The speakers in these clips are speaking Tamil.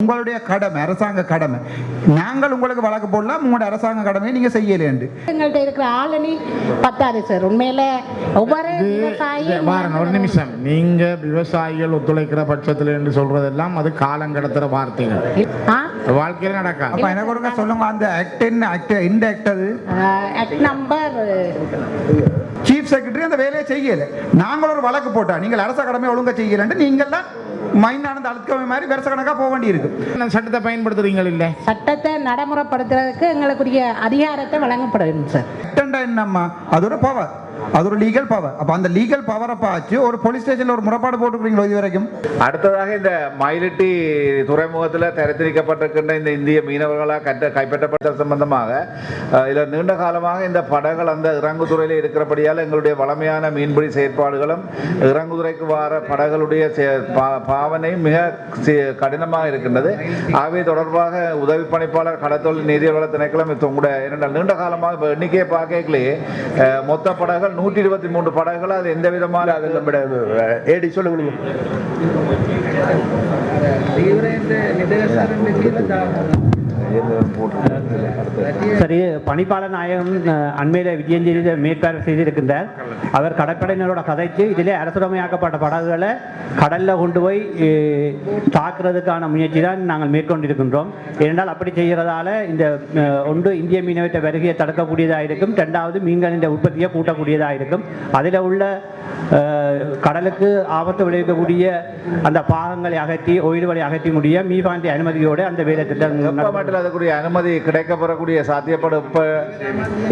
உங்களுடைய கடமை அரசாங்க கடமை. நாங்கள் உங்களுக்கு வழக்கு போடலாம் உங்களுடைய அரசாங்க கடமையை நீங்க செய்யலேண்டு. எங்கள்கிட்ட இருக்கிற ஆளணி பத்தாது சார். உண்மையில ஒவ்வொரு ஒரு நிமிஷம். நீங்க விவசாயிகள் ஒத்துழைக்கிற பட்சத்தில் என்று சொல்றதெல்லாம் அது காலம் கடத்துற வார்த்தைகள் ஆ? வாழ்க்கையில் நடக்காது அப்ப எனக்கு ஒருக்கா சொல்லுங்க. அந்த ஆக்ட் என்ன ஆக்ட் இந்த ஆக்ட் அது? ஆக்ட் நம்பர் சீஃப் செக்ரட்டரி அந்த வேலையை செய்யல. நாங்கள் ஒரு வழக்கு போட்டா நீங்கள் அரச கடமை ஒழுங்கா செய்யலன்ட்டு நீங்கள் தான் மைனானந்த அழுத்தமை மாதிரி வருஷ கணக்கா போக வேண்டியிருக்கு. சட்டத்தை பயன்படுத்துறீங்க இல்லை சட்டத்தை நடைமுறைப்படுத்துறதுக்கு எங்களுக்குரிய அதிகாரத்தை வழங்கப்படும் சார். ஆக்டண்டா என்னம்மா? அது ஒரு பவர் அது ஒரு லீகல் பவர் அப்ப அந்த லீகல் பவரை பார்த்து ஒரு போலீஸ் ஸ்டேஷன்ல ஒரு முறைப்பாடு போட்டுக்கிறீங்களோ இது வரைக்கும்? அடுத்ததாக இந்த மயிலிட்டி துறைமுகத்தில் தரித்திரிக்கப்பட்டிருக்கின்ற இந்த இந்திய மீனவர்களால் கட்ட கைப்பற்றப்பட்ட சம்பந்தமாக இதில் நீண்ட காலமாக இந்த படகுகள் அந்த இறங்குதுறையில் இருக்கிறபடியால் எங்களுடைய வளமையான மீன்பிடி செயற்பாடுகளும் இறங்குதுறைக்கு வார படகுகளுடைய பா- பாவனை மிக கடினமாக இருக்கின்றது. ஆகவே தொடர்பாக உதவி பணிப்பாளர் கடத்தொழில் நீதியவள திணைக்களம் இப்போ கூட என்னென்றால் நீண்ட காலமாக இப்போ எண்ணிக்கையை பார்க்கலையே மொத்த படகு படகுகள் நூற்றி இருபத்தி மூன்று படகுகள் அது எந்த விதமான அது நம்முடைய ஏடி சொல்லுங்க நீங்க. சரி பணிப்பாளர் நாயகம் அண்மையில விஜயஞ்செய்தி மேற்பார்வை செய்திருக்கின்றார். அவர் கடற்படையினரோட கதைக்கு இதிலே அரசுடமையாக்கப்பட்ட படகுகளை கடல்ல கொண்டு போய் தாக்குறதுக்கான முயற்சி தான் நாங்கள் மேற்கொண்டிருக்கின்றோம். ஏனென்றால் அப்படி செய்கிறதால இந்த ஒன்று இந்திய மீனவற்ற வருகையை தடுக்கக்கூடியதாக இருக்கும் ரெண்டாவது மீன்களின் உற்பத்தியை கூட்டக்கூடியதாக இருக்கும் அதில் உள்ள கடலுக்கு ஆபத்து விளைவிக்கக்கூடிய அந்த பாகங்களை அகற்றி ஒயில்களை அகற்றி முடிய மீபாண்டி அனுமதியோடு அந்த வேலை திட்டம் அதுக்குரிய அனுமதி கிடைக்கப்பெறக்கூடிய சாத்தியப்படும் இப்ப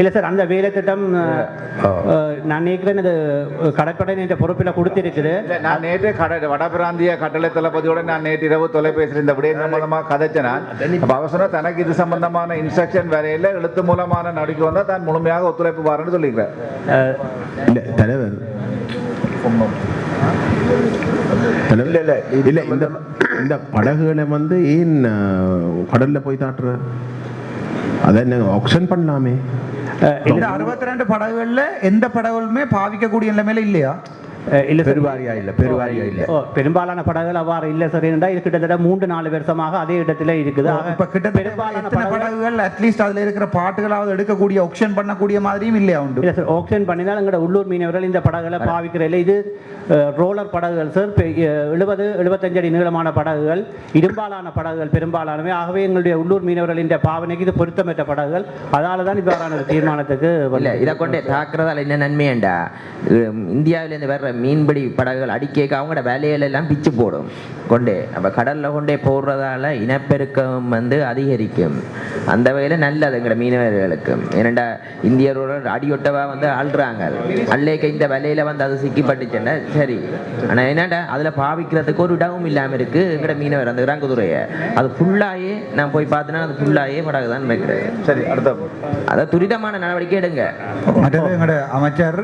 இல்ல சார் அந்த வேலை திட்டம் நான் நினைக்கிறேன் இது கடற்படையின் பொறுப்பில் கொடுத்திருக்குது. இல்ல, நான் நேற்று கடை வடபிராந்திய கட்டளை தளபதியோட நான் நேற்று இரவு தொலைபேசியில் இந்த விடயம் சம்பந்தமாக கதைச்சேன். நான். அப்ப அவர் சொன்னா தனக்கு இது சம்பந்தமான இன்ஸ்ட்ரக்ஷன் வரையில எழுத்து மூலமான நடவடிக்கை வந்தா தான் முழுமையாக ஒத்துழைப்பு வாரன்னு சொல்லிக்கிறேன் தலைவர். இல்ல இல்ல இல்ல. இந்த இந்த படகுகளை வந்து ஏன் கடல்ல போய் தாட்டுற? அதை என்ன ஆக்ஷன் பண்ணலாமே? இந்த அறுபத்தி ரெண்டு படகுகள்ல எந்த படகுகளுமே பாவிக்கக்கூடிய நிலைமையில இல்லையா? இல்ல பெருவாரியா இல்ல பெருவாரியா இல்ல ஓ, பெரும்பாலான படகுகள் அவ்வாறு இல்லை சார் என்றால் இது கிட்டத்தட்ட மூன்று நாலு வருஷமாக அதே இடத்துல இருக்குது இப்ப கிட்டத்தட்ட பெரும்பாலான படகுகள் அட்லீஸ்ட் அதுல இருக்கிற பாட்டுகளாவது எடுக்கக்கூடிய ஆப்ஷன் பண்ணக்கூடிய மாதிரியும் இல்லையா உண்டு இல்ல சார் ஆக்ஷன் பண்ணினால் எங்களோட உள்ளூர் மீனவர்கள் இந்த படகுகளை பாவிக்கிறதில்ல இது ரோலர் படகுகள் சார் எழுபது எழுபத்தஞ்சு அடி நீளமான படகுகள் இரும்பாலான படகுகள் பெரும்பாலானவை ஆகவே எங்களுடைய உள்ளூர் மீனவர்களின் பாவனைக்கு இது பொருத்தமற்ற படகுகள் அதால தான் இவ்வாறான தீர்மானத்துக்கு இல்ல. இதை கொண்டு தாக்குறதால என்ன நன்மையாண்டா இந்தியாவிலேருந்து வர்ற மீன்பிடி படகுகள் அடிக்க அவங்களோட வேலையில எல்லாம் பிச்சு போடும். கொண்டு நம்ம கடல்ல கொண்டே போடுறதால இனப்பெருக்கம் வந்து அதிகரிக்கும். அந்த வகையில நல்லது எங்கட மீனவர்களுக்கு. ஏனண்டா இந்தியரோட அடியொட்டவா வந்து அள்ளுறாங்க அள்ளைக்க இந்த வேலையில வந்து அது சிக்கிப்பட்டுச்சுன்னா சரி. ஆனா என்னடா அதுல பாவிக்கிறதுக்கு ஒரு இடமும் இல்லாம இருக்கு எங்கட மீனவர் அந்த இறங்குதுறைய. அது ஃபுல்லாயே நான் போய் பார்த்தேன்னா அது ஃபுல்லாயே படகு தான் வைக்கிறது சரி அடுத்த அதை துரிதமான நடவடிக்கை எடுங்க. எங்களோட அமைச்சர்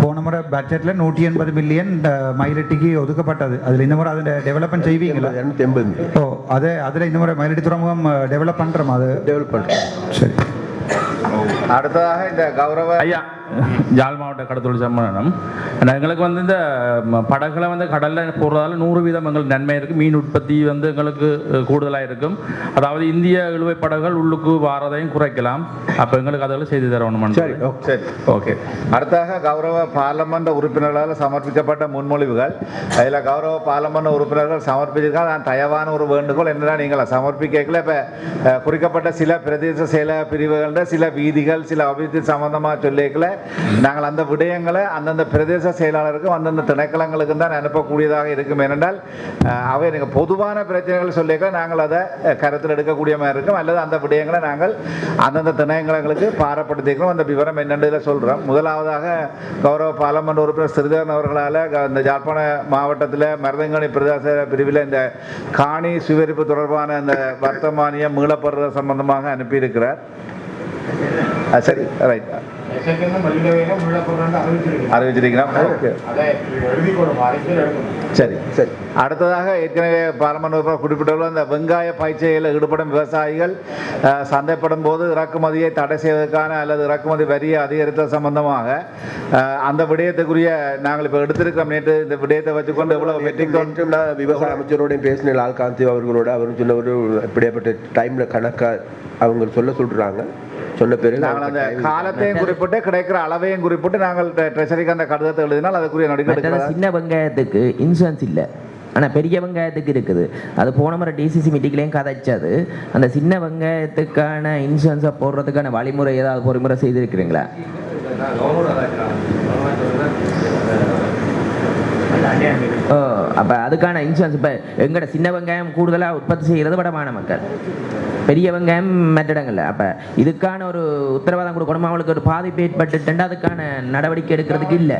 போன முறை பட்ஜெட்ல நூற்றி எண்பது மில்லியன் மயிலட்டிக்கு ஒதுக்கப்பட்டது. அதுல இந்த முறை அதை டெவலப்மெண்ட் செய்வீங்களா? இரநூத்தி எண்பது ஓ அதை அதுல இந்த முறை மயிலட்டி துறைமுகம் டெவலப் பண்றோமா அது? டெவலப் பண்றோம். சரி. யாழ் மாவட்ட கடத்தொழில் சம்மேளனம். எங்களுக்கு வந்து இந்த படகுல வந்து கடலில் போடுறதால நூறு வீதம் எங்களுக்கு நன்மை இருக்குது மீன் உற்பத்தி வந்து எங்களுக்கு கூடுதலாக இருக்கும். அதாவது இந்திய இழுவை படகுகள் உள்ளுக்கு வாரதையும் குறைக்கலாம். அப்போ எங்களுக்கு அதெல்லாம் செய்து தரணும் சரி சரி ஓகே. அடுத்தாக கௌரவ பார்லமெண்ட் உறுப்பினர்களால் சமர்ப்பிக்கப்பட்ட முன்மொழிவுகள். அதில் கௌரவ பார்லமெண்ட் உறுப்பினர்கள் சமர்ப்பிச்சிருக்கால் நான் தயவான ஒரு வேண்டுகோள் என்னன்னா நீங்கள் சமர்ப்பிக்கல இப்போ குறிக்கப்பட்ட சில பிரதேச செயல பிரிவுகளில் சில வீதிகள் சில அபிவிருத்தி சம்பந்தமாக சொல்லிக்கல நாங்கள் அந்த விடயங்களை அந்தந்த பிரதேச செயலாளருக்கும் அந்தந்த திணைக்களங்களுக்கும் தான் அனுப்பக்கூடியதாக இருக்கும். ஏனென்றால் அவை நீங்கள் பொதுவான பிரச்சனைகள் சொல்லிக்க நாங்கள் அதை கருத்தில் எடுக்கக்கூடிய மாதிரி இருக்கும். அல்லது அந்த விடயங்களை நாங்கள் அந்தந்த திணைக்களங்களுக்கு பாரப்படுத்திக்கிறோம் அந்த விவரம் என்னென்றதில் சொல்கிறோம் முதலாவதாக கௌரவ பார்லமெண்ட் உறுப்பினர் ஸ்ரீதரன் அவர்களால் இந்த யாழ்ப்பாண மாவட்டத்தில் மருதங்கனி பிரதேச பிரிவில் இந்த காணி சுவரிப்பு தொடர்பான இந்த வர்த்தமானியம் மீளப்படுறது சம்பந்தமாக அனுப்பியிருக்கிறார். சரி ரைட் அறிவிச்சிருக்கிறோம். சரி சரி. அடுத்ததாக ஏற்கனவே பாராளுமன்ற குறிப்பிட்டுள்ள அந்த வெங்காய பயிற்சியில் ஈடுபடும் விவசாயிகள் சந்தைப்படும் போது இறக்குமதியை தடை செய்வதற்கான அல்லது இறக்குமதி வரியை அதிகரித்தல் சம்பந்தமாக அந்த விடயத்துக்குரிய நாங்கள் இப்போ எடுத்திருக்கிறோம். நேற்று இந்த விடயத்தை வச்சுக்கொண்டு எவ்வளவு நான் விவசாய அமைச்சரோடையும் பேசின லால்காந்தி அவர்களோட. அவர் சொன்ன ஒரு இப்படியாப்பட்ட டைம்ல கணக்கா அவங்க சொல்ல சொல்றாங்க. சொன்ன பிறகு நாங்கள் அந்த காலத்தையும் குறிப்பிட்டு கிடைக்கிற அளவையும் குறிப்பிட்டு நாங்கள் ட்ரெஷரிக்கு அந்த கடிதத்தை எழுதினால் அதுக்குரிய நடவடிக்கை சின்ன வெங்காயத்துக்கு இன்சூரன்ஸ் இல்லை. ஆனால் பெரிய வெங்காயத்துக்கு இருக்குது. அது போன முறை டிசிசி மீட்டிங்லேயும் கதைச்சது அந்த சின்ன வெங்காயத்துக்கான இன்சூரன்ஸை போடுறதுக்கான வழிமுறை ஏதாவது பொறிமுறை செய்திருக்கிறீங்களா? அப்போ அதுக்கான இன்சூரன்ஸ் இப்போ எங்கட சின்ன வெங்காயம் கூடுதலாக உற்பத்தி செய்கிறது வடமான மக்கள். பெரிய வெங்காயம் மற்ற இடங்கள்ல. அப்போ இதுக்கான ஒரு உத்தரவாதம் கொடுக்கணும்? அவங்களுக்கு ஒரு பாதிப்பு ஏற்பட்டுட்டுண்டா அதுக்கான நடவடிக்கை எடுக்கிறதுக்கு இல்லை.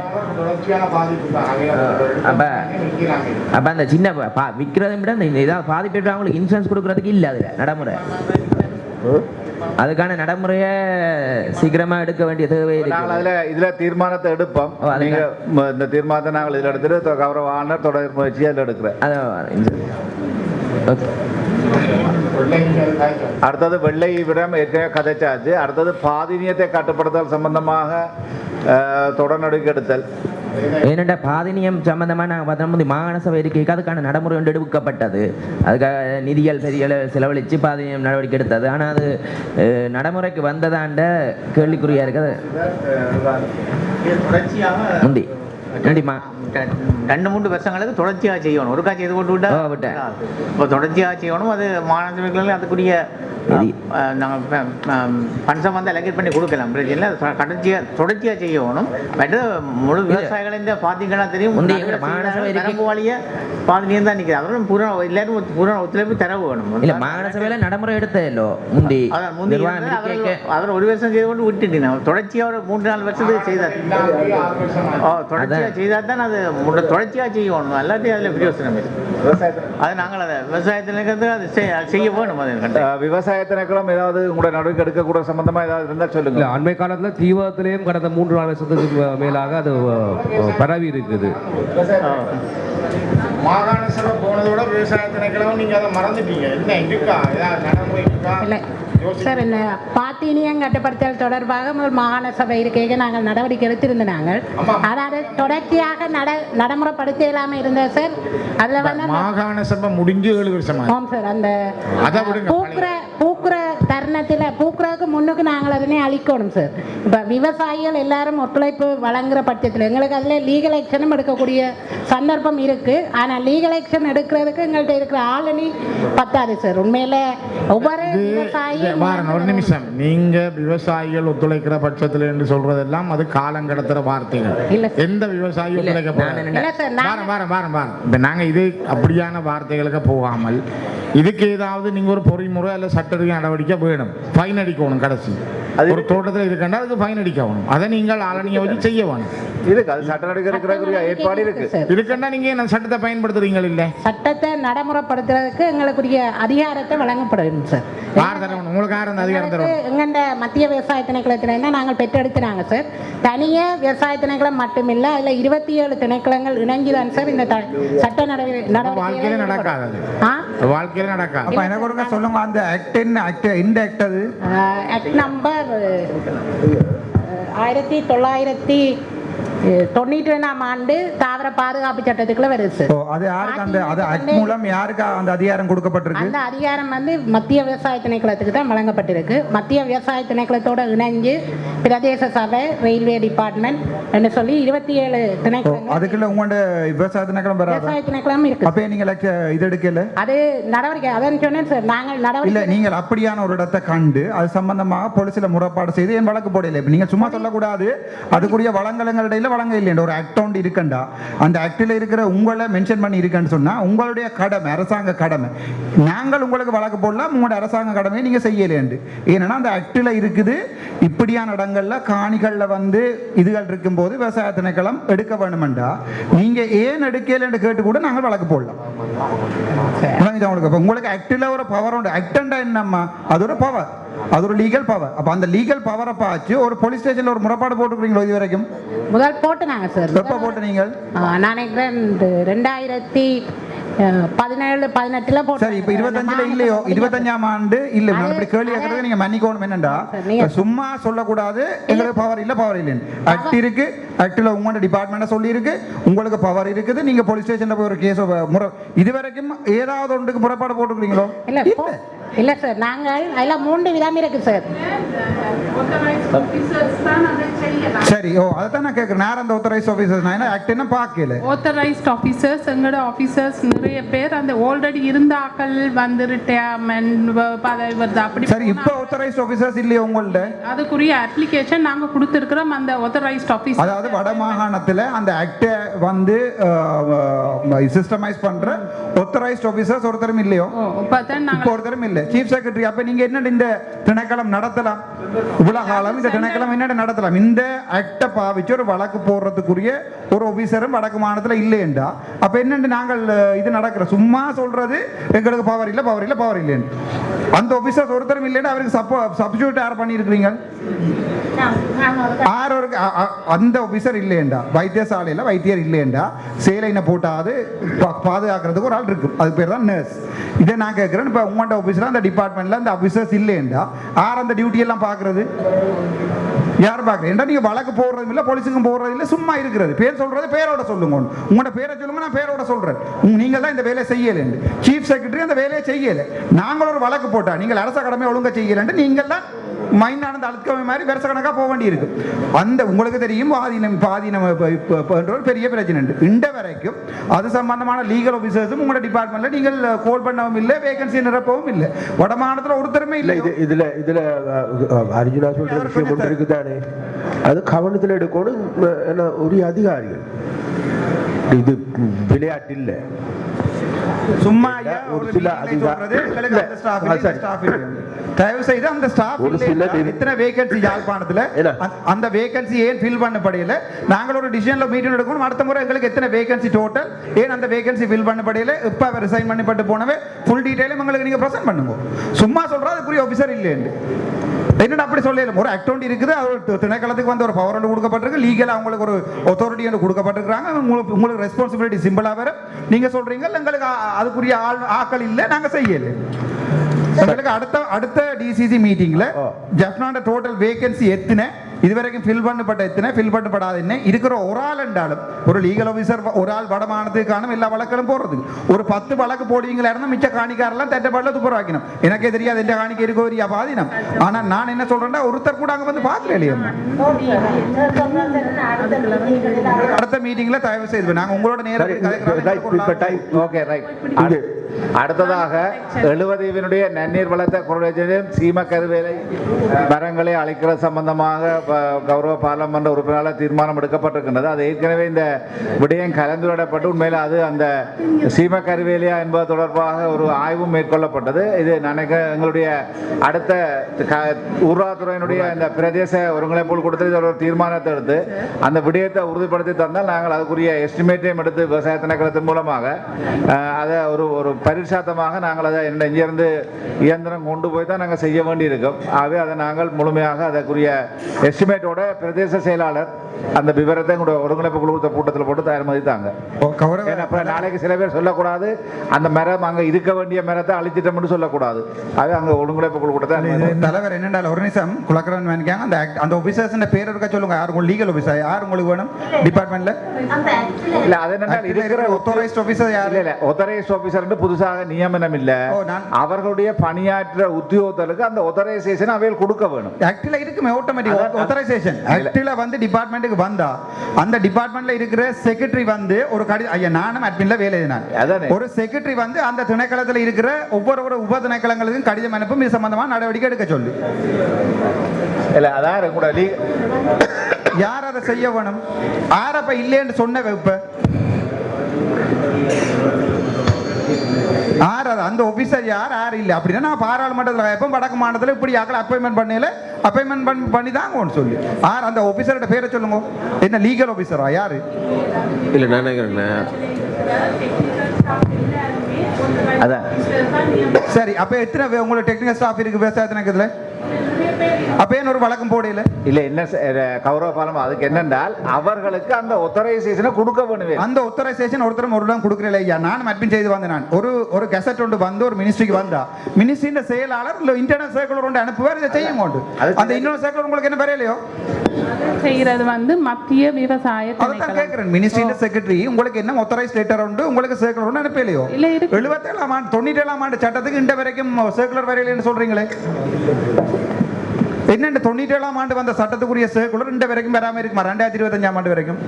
அப்போ அப்போ அந்த சின்ன பா- விற்கிறதை விட இந்த இதாக பாதிப்பு அவங்களுக்கு இன்சூரன்ஸ் கொடுக்கறதுக்கு இல்லை அதில் நடைமுறை. அதுக்கான நடைமுறையை சீக்கிரமா எடுக்க வேண்டிய தேவை நாங்கள் அதில் இதில் தீர்மானத்தை எடுப்போம். நீங்கள் இந்த தீர்மானத்தை நாங்கள் இதில் எடுத்துட்டு கௌரவ ஆனர் தொடர் முயற்சி அதில் எடுக்கிறேன். அடுத்தது வெள்ளை விடம் ஏற்கனவே கதைச்சாச்சு. அடுத்தது பாதினியத்தை கட்டுப்படுத்தல் சம்பந்தமாக அஹ், தொடர் நடவடிக்கை எடுத்தல் ஏனென்றா பாதினியம் சம்பந்தமா நாங்கள் பார்த்தோம். மாகாண சபை இருக்கைக்கு அதுக்கான நடைமுறை ஒன்று எடுக்கப்பட்டது. அதுக்காக நிதிகள் பெரிய செலவழித்து பாதினியம் நடவடிக்கை எடுத்தது. ஆனால் அது நடைமுறைக்கு வந்ததாண்ட கேள்விக்குறியா இருக்குது? முந்தி. முந்திமா ரெண்டு மூணு வருஷங்களுக்கு தொடர்ச்சியாக செய்யணும். ஒருக்கா செய்து கொண்டு விட்டா? விட்டேன். இப்போ தொடர்ச்சியாக செய்யணும். அது மாணவர்களுக்கு அதுக்குரிய. நாங்கள் பணம் வந்து அலகேட் பண்ணி கொடுக்கலாம். பிரச்சனை இல்லை தொடர்ச்சியாக தொடர்ச்சியாக செய்யணும். மற்ற முழு விவசாயிகள் இந்த பார்த்தீங்கன்னா தெரியும். முந்தி எங்கட மாகாண சபை இருக்கு. நரம்பு வழிய பாதினியம் தான் நிற்குது அவரும் பூரா எல்லாரும் ஒரு பூரா ஒத்துழைப்பு தர வேணும். இல்ல மாகாண சபையில நடைமுறை எடுத்ததில்லோ முந்தி அதான் முந்தி அவர் ஒரு வருஷம் செய்து கொண்டு விட்டுட்டீங்க தொடர்ச்சியாக ஒரு மூன்று நாலு வருஷத்துக்கு செய்தார் ஓ தொடர்ச்சியாக செய்தால் தான் அது தொடர்ச்சியாக செய்யணும் எல்லாத்தையும் அதில் பிரயோசனம் அது நாங்கள் அதை விவசாயத்திற்கு அது செய்- அது செய்ய வேணும் அது கண்டிப்பா. அஹ், விவசாய திணைக்களம் ஏதாவது உங்களோட நடவடிக்கை எடுக்கக்கூட சம்பந்தமாக ஏதாவது இருந்தால் இல்ல சொல்லுங்கள் அண்மை காலத்தில் தீவிரத்திலேயும் கடந்த மூன்று நாலு வருஷத்துக்கு மேலாக அது பரவி இருக்குது. மாகாண சபை போனதோட விவசாய திணைக்களம் நீங்க அதை மறந்துட்டீங்க. என்ன இருக்கா? ஏதாவது நடைமுறை இருக்கா? இல்லை சார் இந்த பாத்தீனியம் கட்டுப்படுத்தல் தொடர்பாக முதல் மாகாண சபை இருக்கைக்கு நாங்கள் நடவடிக்கை எடுத்திருந்த நாங்கள். அதாவது தொடர்ச்சியாக நட நடைமுறைப்படுத்த இல்லாமல் இருந்தது சார் அதில் வந்து மாகாண சபை முடிஞ்சு ஏழு வருஷமா ஆமாம் சார் அந்த பூக்குற பூக்குற தருணத்தில் பூக்குறதுக்கு முன்னுக்கு நாங்கள் அதனை அழிக்கணும் சார் இப்போ விவசாயிகள் எல்லாரும் ஒத்துழைப்பு வழங்குற பட்சத்தில் எங்களுக்கு அதில் லீகல் ஆக்ஷனும் எடுக்கக்கூடிய சந்தர்ப்பம் இருக்குது ஆனால் லீகல் ஆக்ஷன் எடுக்கிறதுக்கு எங்கள்கிட்ட இருக்கிற ஆளுநி பத்தாது சார் உண்மையில ஒவ்வொரு விவசாயியும் ஒரு நிமிஷம் நீங்க விவசாயிகள் ஒத்துழைக்கிற பட்சத்தில் என்று சொல்றதெல்லாம் அது காலம் கடத்துற வார்த்தைகள். எந்த விவசாயி ஒத்துழைக்க நான் பாரம் பாரம் பாரம் இப்போ நாங்கள் இது அப்படியான வார்த்தைகளுக்கு போகாமல் இதுக்கு ஏதாவது நீங்க ஒரு பொறிமுறை அல்ல சட்ட நடவடிக்கை வேணும். ஃபைன் அடிக்கணும் கடைசி. அது ஒரு தோட்டத்தில் இருக்கண்டா அதுக்கு ஃபைன் அடிக்கணும். அதை நீங்கள் ஆளணியை வச்சு செய்ய வேணும். இருக்கு அது சட்ட நடவடிக்கை எடுக்கிறதுக்குரிய ஏற்பாடு இருக்கு சார். இருக்கண்டா நீங்க என்ன சட்டத்தை பயன்படுத்துறீங்க இல்லை? சட்டத்தை நடைமுறைப்படுத்துறதுக்கு எங்களுக்குரிய அதிகாரத்தை வழங்கப்படும் சார். யார் தரணும்? உங்களுக்கு யார் அந்த அதிகாரம் எங்கண்ட மத்திய விவசாய திணைக்களத்திலேருந்து நாங்கள் பெற்றெடுத்துனாங்க சார். தனியே விவசாய திணைக்களம் மட்டுமில்லை அதில் இருபத்தி ஏழு திணைக்களங்கள் இணைஞ்சுதான் சார் இந்த சட்ட நடவடிக்கை வாழ்க்கையில நடக்காது. அது. ஆ? வாழ்க்கையில நடக்காது. அப்ப எனக்கு ஒருக்கா சொல்லுங்க அந்த ஆக்ட் என்ன ஆக்ட் இந்த ஆக்ட் அது ஆக்ட் நம்பர் ஆயிரத்தி தொள்ளாயிரத்தி அஹ், தொண்ணூற்றி ஆண்டு தாவர பாதுகாப்பு சட்டத்துக்குள்ள வருது. அது யாருக்கு அந்த அது மூலம் யாருக்கு அந்த அதிகாரம் கொடுக்கப்பட்டிருக்கு? அந்த அதிகாரம் வந்து மத்திய விவசாய திணைக்களத்துக்கு தான் வழங்கப்பட்டிருக்கு. மத்திய விவசாய திணைக்களத்தோட இணைஞ்சு பிரதேச சபை ரயில்வே டிபார்ட்மெண்ட் என்று சொல்லி இருபத்தி ஏழு ஓ, திணைக்களங்கள் அதுக்குள்ள உங்களோட விவசாய திணைக்களம் விவசாய திணைக்களம் இருக்கு. அப்ப நீங்க like, இது எடுக்கல? அது நடவடிக்கை அதான் சொன்னேன் சார் நாங்கள் இல்ல நடவடிக்கை நீங்கள் அப்படியான ஒரு இடத்தை கண்டு அது சம்பந்தமாக போலீஸ்ல முறைப்பாடு செய்து என் வழக்கு போடல. இப்ப நீங்க சும்மா சொல்லக்கூடாது. அதுக்குரிய வளங்கலங்களிடையில வழங்க இல்லைன்ற ஒரு ஆக்ட் ஒன்று இருக்கண்டா? அந்த ஆக்டில் இருக்கிற உங்களை மென்ஷன் பண்ணி இருக்கேன்னு சொன்னா உங்களுடைய கடமை அரசாங்க கடமை. நாங்கள் உங்களுக்கு வழக்கு போடலாம் உங்களோட அரசாங்க கடமையை நீங்க செய்யலேண்டு ஏன்னா அந்த ஆக்டில் இருக்குது இப்படியான இடங்கள்ல காணிகள்ல வந்து இதுகள் இருக்கும்போது விவசாய திணைக்களம் எடுக்க வேணுமெண்டா? நீங்க ஏன் எடுக்கலன்னு கேட்டு கூட நாங்கள் வழக்கு போடலாம். உங்களுக்கு? உங்களுக்கு ஆக்டில் ஒரு பவர் உண்டு. ஆக்டண்டா என்னம்மா? அது ஒரு பவர் அது ஒரு லீகல் பவர் அப்ப அந்த லீகல் பவரை பார்த்து ஒரு போலீஸ் ஸ்டேஷன்ல ஒரு முறைப்பாடு போட்டுக்கிறீங்களோ இது வரைக்கும்? முதல் போட்டுனாங்க சார் எப்ப போட்டு நீங்கள் நான் ரெண்டாயிரத்தி பதினேழு பதினெட்டுல போட்டு சரி இப்ப இருபத்தஞ்சுல இல்லையோ? இருபத்தஞ்சாம் ஆண்டு இல்ல இப்படி கேள்வி கேட்கறது நீங்க மன்னிக்கணும் என்னண்டா? நீங்க- சும்மா சொல்லக்கூடாது. எங்களுக்கு பவர் இல்ல பவர் இல்லைன்னு. ஆக்ட் இருக்கு. ஆக்டில் உங்களோட டிபார்ட்மெண்ட் சொல்லி இருக்கு உங்களுக்கு பவர் இருக்குது. நீங்க போலீஸ் ஸ்டேஷன்ல போய் ஒரு கேஸ் முறை இது வரைக்கும் ஏதாவது ஒன்றுக்கு முறைப்பாடு போட்டுக்கிறீங்களோ? இல்ல இல்ல சார் நாங்கள் அதுல மூன்று விதம் இருக்கு சார். சரி ஓ அதான் நான் கேட்கறேன் நேரம் அந்த ஆத்தரைஸ் ஆஃபீஸர்ஸ் நான் என்ன ஆக்ட் என்ன பார்க்கல? ஆத்தரைஸ்ட் ஆஃபீஸர்ஸ் எங்களோட ஆஃபீஸர்ஸ் நிறைய பேர் அந்த ஆல்ரெடி இருந்த ஆக்கள் வந்து ரிட்டையர்மெண்ட் பதவி வருது அப்படி சரி இப்போ ஆத்தரைஸ் ஆஃபீஸர்ஸ் இல்லையா உங்கள்ட்ட? அதுக்குரிய அப்ளிகேஷன் நாங்க கொடுத்துருக்கிறோம். அந்த ஆத்தரைஸ்ட் ஆஃபீஸ் அதாவது வட மாகாணத்துல அந்த ஆக்டை வந்து சிஸ்டமைஸ் பண்ற ஒத்தரைஸ்ட் ஆஃபீஸர்ஸ் ஒருத்தரும் இல்லையோ? இப்போ தான் இப்போ நாங்கள் ஒருத்தரும் இல்ல. சீஃப் செக்ரட்டரி அப்ப நீங்க என்ன இந்த திணைக்களம் நடத்தலாம்? இவ்வளவு காலம் இந்த திணைக்களம் என்ன நடத்தலாம்? இந்த ஆக்டை பாவிச்சு ஒரு வழக்கு போடுறதுக்குரிய ஒரு ஆபீசரும் வடக்கு மாநிலத்தில் இல்லையண்டா. அப்ப என்னண்டு நாங்கள் இது நடக்கிற? சும்மா சொல்றது எங்களுக்கு பவர் இல்லை பவர் இல்லை பவர் இல்லைன்னு அந்த ஆபீசர் ஒருத்தரும் இல்லைன்னா அவருக்கு சப்போ சப்ஸ்டியூட் யார் பண்ணியிருக்கிறீங்க ஆரோருக்கு அந்த ஆபீசர் இல்லையண்டா. வைத்தியசாலையில் வைத்தியர் இல்லையண்டா. சேலைனை போட்டாது பாதுகாக்கிறதுக்கு ஒரு ஆள் இருக்கும் அது பேர் தான் நர்ஸ் இதை நான் கேட்குறேன் இப்போ உங்கள்கிட்ட ஆஃபீஸில் அந்த டிபார்ட்மெண்ட்டில் அந்த ஆஃபீஸர்ஸ் இல்லையண்டா? யார் அந்த டியூட்டி எல்லாம் பார்க்குறது? யார் பார்க்குறது? நீங்கள் வழக்கு போடுறதும் இல்லை போலீஸுக்கும் போடுறது இல்லை சும்மா இருக்கிறது. பேர் சொல்கிறது பேரோட சொல்லுங்க உங்களோட பேரை சொல்லுங்க நான் பேரோட சொல்கிறேன் நீங்கள் தான் இந்த வேலையை செய்யலைன்னு சீஃப் செக்ரட்டரி அந்த வேலையை செய்யலை. நாங்கள் ஒரு வழக்கு போட்டா நீங்கள் அரச கடமை ஒழுங்கா செய்யலைன்ட்டு நீங்கள் தான் மைண்டானது அழுத்தமை மாதிரி வருஷ கணக்காக போக வேண்டியிருக்கு. அந்த உங்களுக்கு தெரியும் ஆதீனம் இப்ப- என்ற ஒரு பெரிய பிரச்சனை உண்டு. இந்த வரைக்கும் அது சம்பந்தமான லீகல் ஆஃபீஸர்ஸும் உங்களோட டிபார்ட்மெண்ட்ல நீங்கள் கோல் பண்ணவும் இல்லை வேகன்சி நிரப்பவும் இல்லை. வடமாநிலத்தில் ஒருத்தருமே இல்ல இது இதுல இதுல அர்ஜுனா சொல்ற விஷயம் ஒன்று இருக்குதானே? அது கவனத்தில் எடுக்கணும் என்ன உரிய அதிகாரிகள். இது விளையாட்டு இல்லை சும்மா ஒரு சில தயவு செய்து அந்த ஸ்டாஃப் எத்தனை வேகன்சி யாழ்ப்பாணத்துல? அந்த- வேகன்சி ஏன் ஃபில் பண்ணப்படையில? நாங்கள் ஒரு டிசிஷன்ல மீட்டிங் எடுக்கணும். அடுத்த முறை எங்களுக்கு எத்தனை வேகன்சி டோட்டல் ஏன் அந்த வேகன்சி ஃபில் பண்ணப்படையில? இப்ப அவர் ரிசைன் பண்ணப்பட்டு போனவே ஃபுல் டீடைலும் எங்களுக்கு நீங்க ப்ரெசென்ட் பண்ணுங்க. சும்மா சொல்றது அதுக்குரிய ஆஃபீஸர் இல்லைன்னு என்னடா அப்படி சொல்லல ஒரு அக்கௌண்ட் இருக்குது. அது ஒரு திணைக்களத்துக்கு வந்து ஒரு பவர் ஒன்று கொடுக்கப்பட்டிருக்கு. லீகல் அவங்களுக்கு ஒரு authority ஒன்று கொடுக்கப்பட்டிருக்காங்க உங்களுக்கு உங்களுக்கு ரெஸ்பான்சிபிலிட்டி சிம்பிளாக வேறு. நீங்கள் சொல்கிறீங்க எங்களுக்கு அதுக்குரிய ஆள் ஆக்கள் இல்லை. நாங்கள் செய்யல. எங்களுக்கு அடுத்த அடுத்த டிசிசி மீட்டிங்ல ஜப்னாண்ட டோட்டல் வேகன்சி எத்தனை? இதுவரைக்கும் ஃபில் பண்ணப்பட்ட எத்தனை? ஃபில் பண்ணப்படாத என்ன இருக்கிற ஒரு ஆள் என்றாலும் ஒரு லீகல் ஆஃபீஸர் ஒரு ஆள் வடமானதுக்கு காணும் எல்லா வழக்குகளும் போடுறதுக்கு ஒரு பத்து வழக்கு போடுவீங்களா இருந்தால் மிச்ச காணிக்காரெல்லாம் தெட்டப்பாடல துப்புரம் வைக்கணும் எனக்கே தெரியாது எந்த காணிக்கை இருக்கோ ஒரு பாதினம் ஆனா நான் என்ன சொல்றேன்னா ஒருத்தர் கூட அங்க வந்து பார்க்கல இல்லையா? அடுத்த மீட்டிங்ல தயவு செய்து நாங்க உங்களோட நேரம். ஓகே ரைட் அடுத்ததாக எழுபதீவினுடைய நன்னீர் வளர்த்த குரலேஜனையும் சீம கருவேலை மரங்களை அழைக்கிறது சம்பந்தமாக கௌரவ பாராளுமன்ற உறுப்பினரால் தீர்மானம் எடுக்கப்பட்டிருக்கின்றது. அது ஏற்கனவே இந்த விடயம் கலந்துரையாடப்பட்டு உண்மையில் அது அந்த சீம கருவேலியா என்பது தொடர்பாக ஒரு ஆய்வும் மேற்கொள்ளப்பட்டது. இது நினைக்க எங்களுடைய அடுத்த ஊர்வலத்துறையினுடைய இந்த பிரதேச ஒருங்கிணைப்பு கொடுத்து ஒரு தீர்மானத்தை எடுத்து அந்த விடயத்தை உறுதிப்படுத்தி தந்தால் நாங்கள் அதுக்குரிய எஸ்டிமேட்டையும் எடுத்து விவசாய திணைக்களத்தின் மூலமாக அதை ஒரு ஒரு பரிசாத்தமாக நாங்கள் அதை என்ன இங்கிருந்து இயந்திரம் கொண்டு போய் தான் நாங்கள் செய்ய வேண்டியிருக்கும். ஆகவே அதை நாங்கள் முழுமையாக அதற்குரிய எஸ்டிமேட்டோட பிரதேச செயலாளர் அந்த விவரத்தை எங்களுடைய ஒருங்கிணைப்பு குழு கூட்டத்தில் போட்டு அப்புறம் நாளைக்கு சில பேர் சொல்லக்கூடாது. அந்த மரம் அங்கே இருக்க வேண்டிய மரத்தை அழிச்சிட்டோம்னு சொல்லக்கூடாது. அது அங்கே ஒருங்கிணைப்பு குழு கூட்டத்தை தலைவர் என்னடா ஒரு நிமிஷம் குலக்கரன் வேணிக்காங்க அந்த அந்த ஆபீசர்ஸ் பேர் இருக்க சொல்லுங்க. யார் உங்களுக்கு லீகல் ஆபீசர் யார் உங்களுக்கு வேணும்? டிபார்ட்மெண்ட்ல இல்ல அது என்னன்னா இருக்கிற authorized officer யாரு? இல்ல இல்ல ஒத்தரைஸ் ஆபீசர் புதுசாக நியமனம் இல்ல அவர்களுடைய பணியாற்ற உத்தியோகத்தருக்கு அந்த ஒத்தரைசேஷன் அவையில் கொடுக்க வேணும். ஆக்டில் இருக்குமே ஆட்டோமேட்டிக் அதான், ஆத்தரைசேஷன் ஆக்டில் வந்து டிபார்ட்மெண்ட்டுக்கு வந்தா அந்த டிபார்ட்மெண்ட்ல இருக்கிற செக்ரட்டரி வந்து ஒரு கடி ஐயா நானும் அட்மின்ல வேலை எழுதினேன். ஒரு செக்ரட்டரி வந்து அந்த திணைக்களத்துல இருக்கிற ஒவ்வொரு உப திணைக்களங்களுக்கும் கடிதம் அனுப்பும் இது சம்பந்தமா நடவடிக்கை எடுக்க சொல்லு. இல்ல அதான் கூட யார் அதை செய்ய வேணும்? யார் அப்ப இல்லைன்னு சொன்ன இப்ப? யார் அந்த ஆஃபீஸர் யார்? யார் இல்லை? அப்படின்னா நான் பாராளுமன்றத்தில் எப்போ வடக்கு மாநிலத்தில் இப்படி ஆக்கள் அப்பாயின்மெண்ட் பண்ணல அப்பாயின்மெண்ட் பண்ணி பண்ணி தாங்கன்னு சொல்லி. யார்? அந்த ஆஃபீஸரோட பேரை சொல்லுங்க. என்ன லீகல் ஆஃபீஸரா யாரு? இல்ல நான் அதான். சரி அப்போ எத்தனை உங்களுக்கு டெக்னிக்கல் ஸ்டாஃப் இருக்கு? விவசாய திணைக்கத்தில் அப்ப ஏன் ஒரு வழக்கம் போடையில இல்ல என்ன கௌரவ பாலம்? அதுக்கு என்னென்றால் அவர்களுக்கு அந்த ஒத்தரைசேஷனை கொடுக்க வேணுமே. அந்த ஒத்தரைசேஷன் ஒருத்தரும் ஒரு இடம் கொடுக்கல ஐயா. நானும் அட்மின் செய்து வந்தேன் நான். ஒரு ஒரு கெசட் ஒன்று வந்து ஒரு மினிஸ்ட்ரிக்கு வந்தா. மினிஸ்ட்ரியின் செயலாளர் இல்ல இன்டர்னல் சர்க்குலர் ஒன்று அனுப்புவார் இதை செய்ய மாட்டோம் அந்த இன்னொரு சர்க்குலர் உங்களுக்கு என்ன வரையலையோ செய்கிறது வந்து மத்திய விவசாய அதான் கேட்கிறேன். மினிஸ்ட்ரியின் செக்ரட்டரி உங்களுக்கு என்ன ஒத்தரைஸ் லெட்டர் உண்டு? உங்களுக்கு சர்க்குலர் ஒன்று அனுப்பலையோ இல்ல. எழுபத்தேழாம் ஆண்டு தொண்ணூற்றி ஏழாம் ஆண்டு சட்டத்துக்கு இந்த வரைக்கும் சர்க்குலர் வரையிலன்னு சொல்றீங்களே. என்னென்ன தொண்ணூற்றி ஏழாம் ஆண்டு வந்த சட்டத்துக்குரிய சர்க்குலர் இந்த வரைக்கும் வராம இருக்குமா ரெண்டாயிரத்தி இருபத்தஞ்சாம் ஆண்டு வரைக்கும்.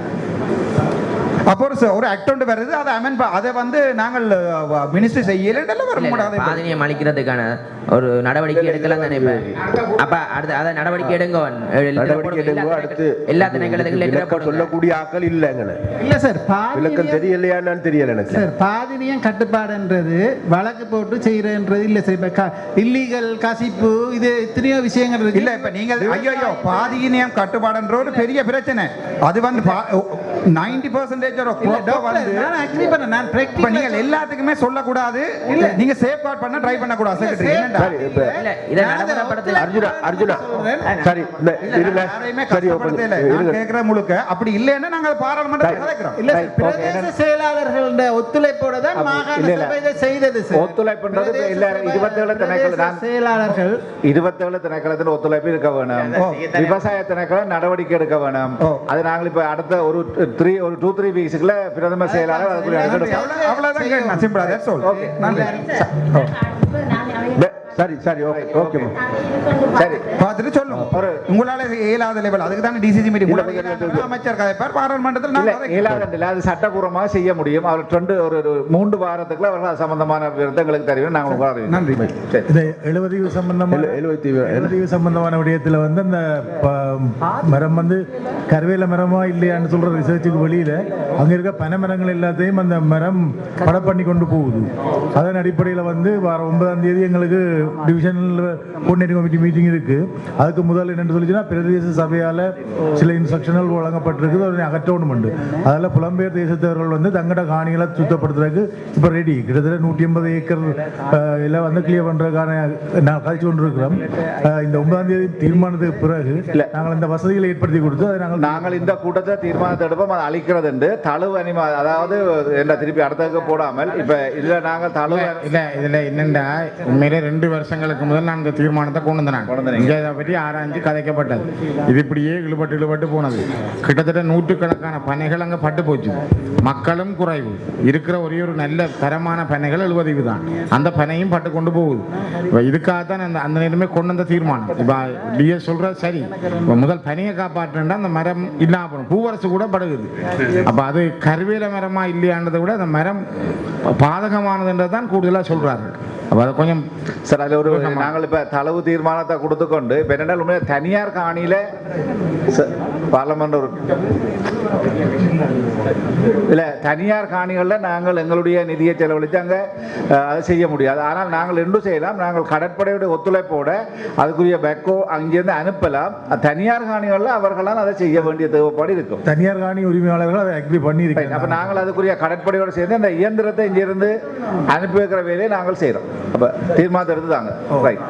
அப்போ ஒரு ஒரு ஆக்ட் ஒன்று வருது. அதை அமெண்ட் அதை வந்து நாங்கள் மினிஸ்ட்ரி செய்யல. வர முடியாது அளிக்கிறதுக்கான ஒரு நடவடிக்கை எடுக்கலாம் தானே அப்ப அடுத்து அதை நடவடிக்கை எடுங்க நடவடிக்கை எடுங்க அடுத்து எல்லா திணைக்களத்துக்கும். சொல்லக்கூடிய ஆக்கள் இல்லைங்கண்ணே. இல்ல சார் விளக்கம் தெரியலையான்னு தெரியல எனக்கு. சார் பாதினியம் கட்டுப்பாடுன்றது வழக்கு போட்டு செய்யறன்றது இல்ல சார். இப்ப இல்லீகல் கசிப்பு இது எத்தனையோ விஷயங்கள் இருக்கு. இல்ல இப்ப நீங்க ஐயோ பாதியினியம் கட்டுப்பாடுன்ற ஒரு பெரிய பிரச்சனை. அது வந்து நைன்டி பர்சன்டேஜ் இல்ல, டாக்டர், நான் agree பண்ணேன். நான் இப்ப practical நீங்க எல்லாத்துக்குமே சொல்லக்கூடாது. இல்ல. நீங்க சேஃப் பண்ண ட்ரை பண்ண கூடாது செக்ரட்டரி என்னடா சரி இதை அர்ஜுனா அர்ஜுனா. சரி இந்த இருங்க யாரையுமே சரி கேக்குற முழுக்க அப்படி இல்லைன்னா நாங்க பாராளுமன்றத்தில் கலைக்கிறோம் இல்ல பிரதேச செயலாளர்களோட ஒத்துழைப்போட தான் மாகாண இல்ல, இல்ல. சபை இதை செய்தது சார் ஒத்துழைப்புன்றது இல்ல, இருபத்தேழு சபை, திணைக்கள நான் பிரதேச செயலாளர்கள். இருபத்தேழு திணைக்களத்தில் ஒத்துழைப்பு இருக்க வேணும். விவசாய திணைக்களம் நடவடிக்கை எடுக்க வேணும். அது நாங்கள் இப்ப அடுத்த ஒரு த்ரீ ஒரு டூ த்ரீ வீக்ஸுக்குள்ள பிரதம செயலாளர் அதுக்குரிய அவ்வளவுதான் சிம்பிளா that's all. நன்றி. சரி சரி ஓகே ஓகே சரி. பார்த்துட்டு ஒரு உங்களால இயலாத லெவல் அதுக்கு தானே டிசிசி மீட்டிங் அமைச்சர் கதைப்பார் பாராளுமன்றத்தில். இயலாதண்டில் அது சட்டபூர்வமாக செய்ய முடியும். அவர் ரெண்டு ஒரு மூன்று வாரத்துக்குள்ள அவர்கள் சம்பந்தமான விருத்தங்களுக்கு தெரியும் நாங்கள். நன்றி. சரி. இந்த எழுபதீவு சம்பந்தமான எழு- எழுபத்தி எழுபதீவு சம்பந்தமான விடயத்தில் வந்து அந்த மரம் வந்து கருவேல மரமா இல்லையான்னு சொல்ற ரிசர்ச்சுக்கு வெளியில அங்க இருக்க பனை மரங்கள் எல்லாத்தையும் அந்த மரம் படம் பண்ணி கொண்டு போகுது. அதன் அடிப்படையில் வந்து வார ஒன்பதாம் தேதி எங்களுக்கு டிவிஷனல் கோஆர்டினேட்டிங் கமிட்டி மீட்டிங் இருக்கு. அதுக்கு முதல்ல என்னன்னு சொல்லிச்சுன்னா பிரதேச சபையால சில இன்ஸ்ட்ரக்ஷனல் வழங்கப்பட்டிருக்குது. அதை அகற்றணும் உண்டு. அதில் புலம்பெயர் தேசத்தவர்கள் வந்து தங்கட காணிகளை சுத்தப்படுத்துறதுக்கு இப்போ ரெடி கிட்டத்தட்ட நூற்றி எண்பது ஏக்கர் எல்லாம் வந்து கிளியர் பண்ணுறதுக்கான நான் கழிச்சு கொண்டு இருக்கிறோம். இந்த ஒன்பதாம் தேதி தீர்மானத்துக்கு பிறகு நாங்கள் இந்த வசதிகளை ஏற்படுத்தி கொடுத்து அதை நாங்கள் நாங்கள் இந்த கூட்டத்தை தீர்மானத்தை எடுப்போம். அதை அழிக்கிறது என்று தழுவு அனிமா அதாவது என்ன திருப்பி அடுத்ததுக்கு போடாமல் இப்ப இதுல நாங்கள் தழுவு இல்ல இதுல என்னண்டா உண்மையிலே ரெண்டு வருஷங்களுக்கு முதல் நான் இந்த தீர்மானத்தை கொண்டு வந்தேன் இங்க இதை பற்றி ஆராய்ஞ்சு கதைக்கப்பட்டது இது இப்படியே இழுபட்டு இழுபட்டு போனது. கிட்டத்தட்ட நூற்றுக்கணக்கான பனைகள் அங்கே பட்டு போச்சு. மக்களும் குறைவு. இருக்கிற ஒரே ஒரு நல்ல தரமான பனைகள் எழுபது தான் அந்த பனையும் பட்டு கொண்டு போகுது. இதுக்காக தான் அந்த அந்த நேரமே கொண்டு வந்த தீர்மானம். இப்போ டிஎஸ் சொல்கிற சரி. முதல் பனையை காப்பாற்றுனா அந்த மரம் இல்லாமல் போகணும் பூவரசு கூட படுகுது. அப்ப அது கருவேல மரமா இல்லையான்றதை விட அந்த மரம் பாதகமானதுன்றது தான் கூடுதலா சொல்றாரு அப்ப அது கொஞ்சம் சார் அதுல ஒரு நாங்கள் இப்ப தளவு தீர்மானத்தை கொடுத்துக்கொண்டு இப்ப என்னன்னா உண்மையா தனியார் காணியில ச- பார்லமெண்ட் ஒரு இல்ல தனியார் காணிகளில் நாங்கள் எங்களுடைய நிதியை செலவழித்து அங்க அதை செய்ய முடியாது ஆனால் நாங்கள் ரெண்டும் செய்யலாம் நாங்கள் கடற்படையுடைய ஒத்துழைப்போட அதுக்குரிய பெக்கோ அங்கிருந்து அனுப்பலாம் தனியார் காணிகளில் அவர்களால் அதை செய்ய வேண்டிய தேவைப்பாடு இருக்கும் தனியார் காணி உரிமையாளர்கள் அதை அக்ரி பண்ணி அப்ப நாங்கள் அதுக்குரிய கடற்படையோட சேர்ந்து அந்த இயந்திரத்தை இங்கிருந்து அனுப்பி வைக்கிற வேலையை நாங்கள் செய்கிறோம் அப்ப தீர்மானத்தை எடுத்து தாங்க ரைட்